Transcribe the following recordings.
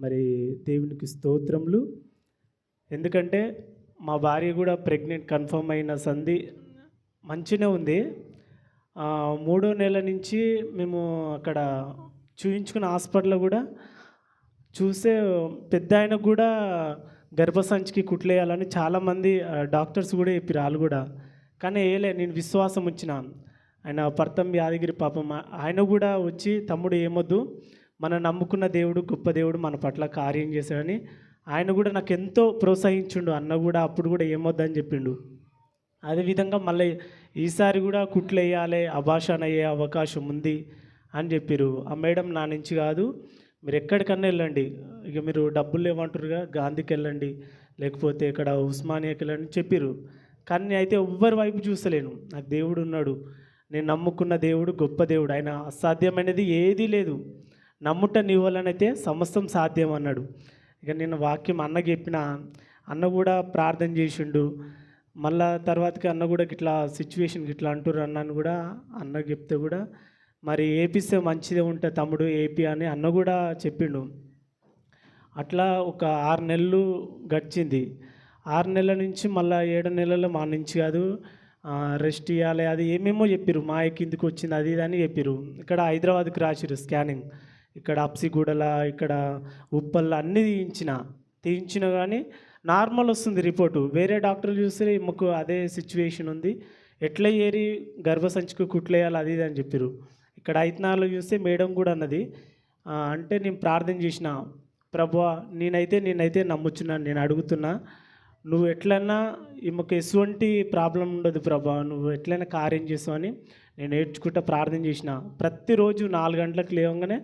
మరి దేవునికి స్తోత్రములు. ఎందుకంటే మా భార్య కూడా ప్రెగ్నెంట్ కన్ఫర్మ్ అయిన సంధి మంచినే ఉంది. మూడో నెల నుంచి మేము అక్కడ చూయించుకున్న హాస్పిటల్లో కూడా చూసే పెద్ద ఆయన కూడా గర్భసంచికి కుట్లేయాలని చాలామంది డాక్టర్స్ కూడా చెప్పారు వాళ్ళు కూడా. కానీ వేయలే నేను విశ్వాసం వచ్చిన. ఆయన పర్తం యాదగిరి పాపం. ఆయన కూడా వచ్చి తమ్ముడు ఏమొద్దు. మన నమ్ముకున్న దేవుడు గొప్ప దేవుడు మన పట్ల కార్యం చేశాడని ఆయన కూడా నాకు ఎంతో ప్రోత్సహించుండు. అన్న కూడా అప్పుడు కూడా ఏమొద్దని చెప్పిండు. అదేవిధంగా మళ్ళీ ఈసారి కూడా కుట్లు వేయాలి అభాషణ అయ్యే అవకాశం ఉంది అని చెప్పారు. ఆ మేడం నా నుంచి కాదు మీరు ఎక్కడికన్నా వెళ్ళండి. ఇక మీరు డబ్బులు లేవంటారుగా గాంధీకి వెళ్ళండి. లేకపోతే ఇక్కడ ఉస్మానియాకి వెళ్ళండి అని చెప్పారు. కానీ నేను అయితే ఎవ్వరి వైపు చూస్తలేను. నాకు దేవుడు ఉన్నాడు. నేను నమ్ముకున్న దేవుడు గొప్ప దేవుడు. ఆయన అసాధ్యమైనది ఏదీ లేదు. నమ్ముట నీ వలనైతే సమస్తం సాధ్యం అన్నాడు ఇక నేను వాక్యం అన్న చెప్పిన అన్న కూడా ప్రార్థన చేసిండు. మళ్ళా తర్వాతకి అన్న కూడా ఇట్లా సిచ్యువేషన్ ఇట్లా అంటారు అన్నాను కూడా అన్న చెప్తే కూడా మరి ఏపీస్తే మంచిదే ఉంటే తమ్ముడు ఏపీ అని అన్న కూడా చెప్పిండు. అట్లా ఒక ఆరు నెలలు గడిచింది. ఆరు నెలల నుంచి మళ్ళీ ఏడు నెలలు మా నుంచి కాదు రెస్ట్ ఇవ్వాలి అది ఏమేమో చెప్పారు మా కిందికి వచ్చింది అది ఇది అని చెప్పారు ఇక్కడ హైదరాబాద్కి రాసిరు స్కానింగ్. ఇక్కడ అప్సిగూడల ఇక్కడ ఉప్పల్ అన్నీ తీయించిన. తీయించిన కానీ నార్మల్ వస్తుంది రిపోర్టు. వేరే డాక్టర్లు చూస్తే మాకు అదే సిచ్యువేషన్ ఉంది. ఎట్లా ఏరి గర్భసంచికి కుట్లేయాలి అది ఇది అని చెప్పారు ఇక్కడ ఐతనాలు చూస్తే మేడం కూడా అన్నది అంటే నేను ప్రార్థన చేసిన. ప్రభా నేనైతే నేనైతే నమ్ముచున్నాను నేను అడుగుతున్నా. నువ్వు ఎట్లన్నా ఈమెకు ఎటువంటి ప్రాబ్లం ఉండదు ప్రభా. నువ్వు ఎట్లయినా కార్యం చేసావు అని నేను నేర్చుకుంటా ప్రార్థన చేసిన. ప్రతిరోజు నాలుగు గంటలకు లేవగానే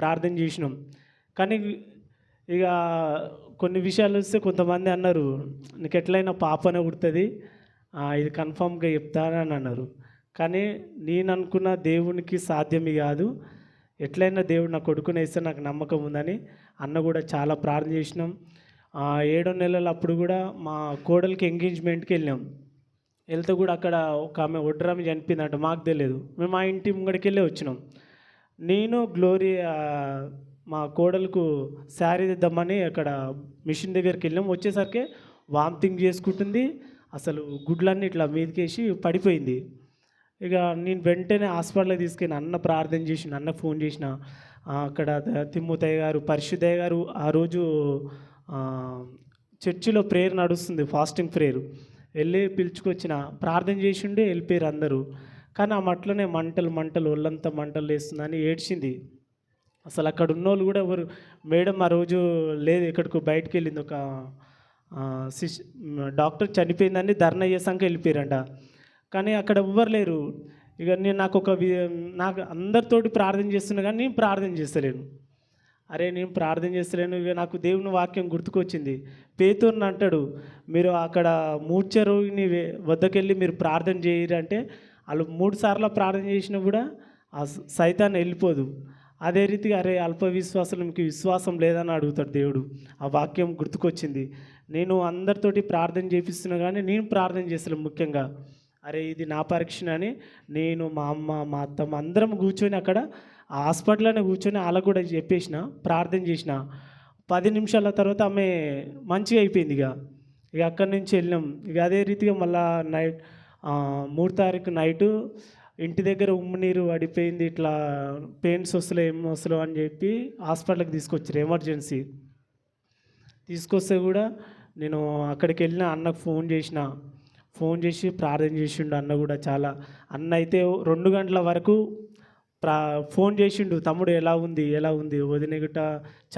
ప్రార్థన చేసినాం. కానీ ఇక కొన్ని విషయాలు వస్తే కొంతమంది అన్నారు నీకు ఎట్లయినా పాపనే పుడుతుంది. ఇది కన్ఫామ్గా చెప్తానని అన్నారు. కానీ నేను అనుకున్న దేవునికి సాధ్యమే కాదు. ఎట్లయినా దేవుడు నా కొడుకునే ఇస్తే నాకు నమ్మకం ఉందని అన్న కూడా చాలా ప్రార్థన చేసినాం. ఏడో నెలలు అప్పుడు కూడా మా కోడలికి ఎంగేజ్మెంట్కి వెళ్ళాం వెళ్తే కూడా అక్కడ ఒక ఆమె ఒడ్రామి చనిపోయిందంట మాకు తెలియదు. మేము మా ఇంటి ముంగడికి వెళ్ళి వచ్చినాం. నేను గ్లోరీ మా కోడలకు శారీ తెద్దామని అక్కడ మిషన్ దగ్గరికి వెళ్ళాం. వచ్చేసరికి వామిటింగ్ చేసుకుంటుంది. అసలు గుడ్లన్నీ ఇట్లా మీదకేసి పడిపోయింది. ఇక నేను వెంటనే హాస్పిటల్కి తీసుకెళ్ళి అన్న ప్రార్థన చేసిన అన్న ఫోన్ చేసిన. అక్కడ తిమ్మతయ్య గారు పరిశుద్ధయ్య గారు ఆ రోజు చర్చిలో ప్రేయర్ నడుస్తుంది ఫాస్టింగ్ ప్రేయర్. వెళ్ళి పిలుచుకొచ్చిన ప్రార్థన చేసిండే వెళ్ళిపోయారు అందరూ. కానీ ఆ మట్లనే మంటలు మంటలు ఒళ్ళంతా మంటలు వేస్తుందని ఏడ్చింది. అసలు అక్కడ ఉన్నోళ్ళు కూడా ఎవరు మేడం ఆ రోజు లేదు ఇక్కడికి బయటకు వెళ్ళింది. ఒక శిష్ డాక్టర్ చనిపోయిందని ధర్నా చేసాక వెళ్ళిపోయారంట. కానీ అక్కడ ఎవ్వరు లేరు. ఇక నేను నాకు ఒక వి- నాకు అందరితోటి ప్రార్థన చేస్తున్నా కానీ నేను ప్రార్థన చేస్తలేను. అరే నేను ప్రార్థన చేస్తలేను. ఇక నాకు దేవుని వాక్యం గుర్తుకొచ్చింది. పేతూర్ని అంటాడు మీరు అక్కడ మూర్ఛ రోగిని వద్దకెళ్ళి మీరు ప్రార్థన చేయరంటే వాళ్ళు మూడు సార్లు ప్రార్థన చేసినా కూడా ఆ స- సైతాన్ని వెళ్ళిపోదు. అదే రీతిగా అరే అల్ప విశ్వాసం మీకు విశ్వాసం లేదని అడుగుతాడు దేవుడు. ఆ వాక్యం గుర్తుకొచ్చింది. నేను అందరితోటి ప్రార్థన చేపిస్తున్నా కానీ నేను ప్రార్థన చేస్తాను ముఖ్యంగా. అరే ఇది నా పరీక్ష అని నేను మా అమ్మ మా అత్తమ్మ అందరం కూర్చొని అక్కడ ఆ హాస్పిటల్లోనే కూర్చొని వాళ్ళకు కూడా చెప్పేసిన ప్రార్థన చేసిన. పది నిమిషాల తర్వాత ఆమె మంచిగా అయిపోయింది ఇక. ఇక అక్కడి నుంచి వెళ్ళినాం. ఇక అదే రీతిగా మళ్ళా నైట్ మూడు తారీఖు నైటు ఇంటి దగ్గర ఉమ్ము నీరు పడిపోయింది ఇట్లా పెయిన్స్ వస్తలే ఏం వస్తలేవు అని చెప్పి హాస్పిటల్కి తీసుకొచ్చారు ఎమర్జెన్సీ. తీసుకొస్తే కూడా నేను అక్కడికి వెళ్ళిన అన్నకు ఫోన్ చేసిన. ఫోన్ చేసి ప్రార్థన చేసిండు అన్న కూడా చాలా. అన్న అయితే రెండు గంటల వరకు ప్రా ఫోన్ చేసిండు తమ్ముడు ఎలా ఉంది ఎలా ఉంది? వదిన గిట్ట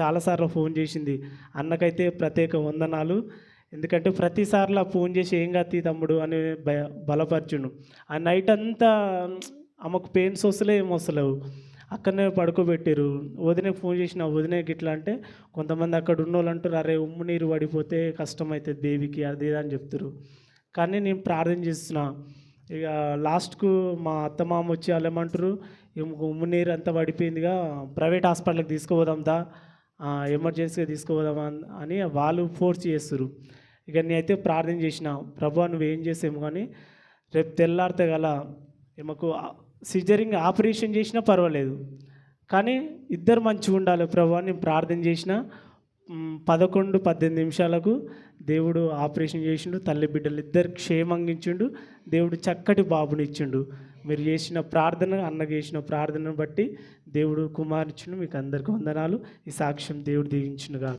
చాలాసార్లు ఫోన్ చేసింది. అన్నకైతే ప్రత్యేక వందనాలు. ఎందుకంటే ప్రతిసార్లు ఫోన్ చేసి ఏం కత్తి తమ్ముడు అని భయ బలపరచును ఆ నైట్ అంతా ఆమెకు పెయిన్స్ వస్తలే ఏం వస్తలేవు అక్కడనే పడుకోబెట్టారు వదినకి ఫోన్ చేసిన వదినకి ఇట్లా అంటే కొంతమంది అక్కడ ఉన్న వాళ్ళు అంటారు అరే ఉమ్ము నీరు పడిపోతే కష్టం అవుతుంది బేబీకి అది అని చెప్తారు కానీ నేను ప్రార్థన చేస్తున్నా. ఇక లాస్ట్కు మా అత్తమామ వచ్చి వాళ్ళు ఏమంటారు ఉమ్ము నీరు అంతా పడిపోయిందిగా ప్రైవేట్ హాస్పిటల్కి తీసుకుపోదాం దా ఎమర్జెన్సీగా తీసుకుపోదామా అని వాళ్ళు ఫోర్స్ చేస్తారు ఇక నేనైతే ప్రార్థన చేసిన ప్రభా నువ్వు ఏం చేసాము కానీ రేపు తెల్లారితే గల మాకు సిజరింగ్ ఆపరేషన్ చేసినా పర్వాలేదు. కానీ ఇద్దరు మంచిగా ఉండాలి ప్రభా నేను ప్రార్థన చేసిన పదకొండు పద్దెనిమిది నిమిషాలకు దేవుడు ఆపరేషన్ చేసిండు తల్లి బిడ్డలు ఇద్దరు క్షేమంగా ఇచ్చిండు దేవుడు చక్కటి బాబునిచ్చిండు మీరు చేసిన ప్రార్థన అన్న చేసిన ప్రార్థనను బట్టి దేవుడు కుమారిచ్చిండు మీకు అందరికీ వందనాలు. ఈ సాక్ష్యం దేవుడు దీవించునుగా